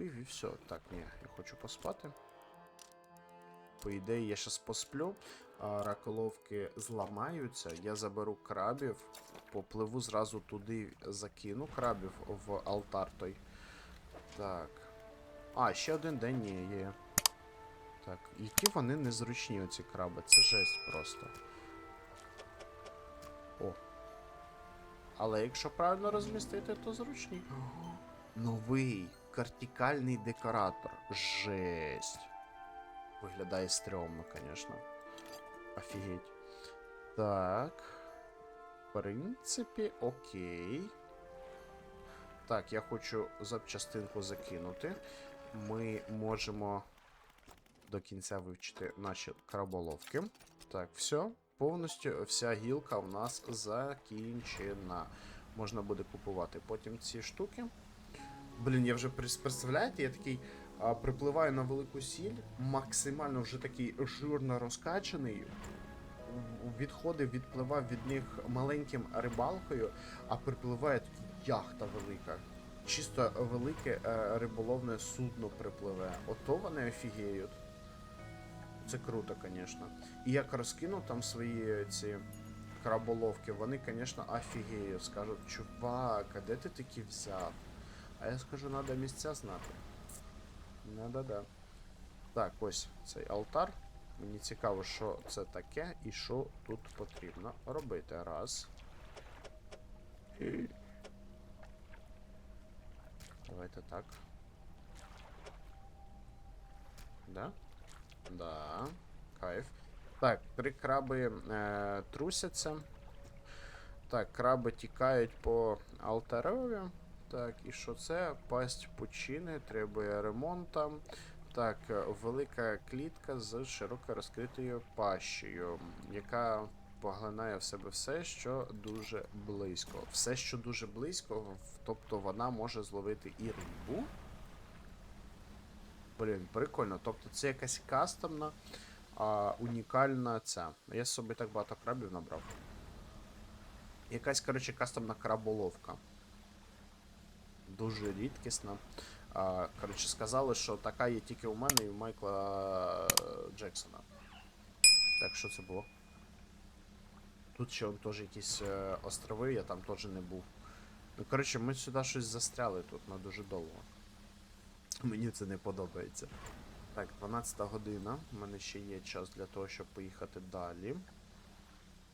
попив і все. Так, ні, я хочу поспати. По ідеї, я щас посплю, раколовки зламаються, я заберу крабів, попливу зразу туди, закину крабів в алтар той. Так. А, ще один день ні, є. Так, які вони незручні, оці краби, це жесть просто. О. Але якщо правильно розмістити, то зручні. Новий картикальний декоратор. Жесть. Виглядає стрьомно, звісно. Офігеть. Так. В принципі, окей. Так, я хочу запчастинку закинути. Ми можемо до кінця вивчити наші краболовки. Так, все. Повністю вся гілка у нас закінчена. Можна буде купувати потім ці штуки. Блін, я вже представляєте, я такий а, припливаю на велику сіль, максимально вже такий жирно розкачаний. Відходив, відпливав від них маленьким рибалкою, а припливає тут яхта велика. Чисто велике е, риболовне судно припливе. Ото вони офігіють. Це круто, звісно. І як розкинув там свої ці краболовки, вони, звісно, офігіють. Скажуть, чувак, а де ти такі взяв? А я скажу, треба місця знати. Ну да-да. Так, ось цей алтар. Мені цікаво, що це таке і що тут потрібно робити. Раз. Давайте так. Да? Да. Кайф. Так, три краби е, трусяться. Так, краби тікають по алтарові. Так, і що це? Пасть пучини, требує ремонта. Так, е, велика клітка з широко розкритою пащею, яка поглинає в себе все, що дуже близько. Все, що дуже близько, тобто вона може зловити і рибу. Блін, прикольно. Тобто це якась кастомна, а, унікальна ця. Я собі так багато крабів набрав. Якась, коротше, кастомна краболовка. Дуже рідкісна. Коротше, сказали, що така є тільки у мене і у Майкла е, Джексона. Так, що це було? Тут ще теж якісь е, острови, я там теж не був. Ну, коротше, ми сюди щось застряли тут на дуже довго. Мені це не подобається. Так, 12 година. У мене ще є час для того, щоб поїхати далі.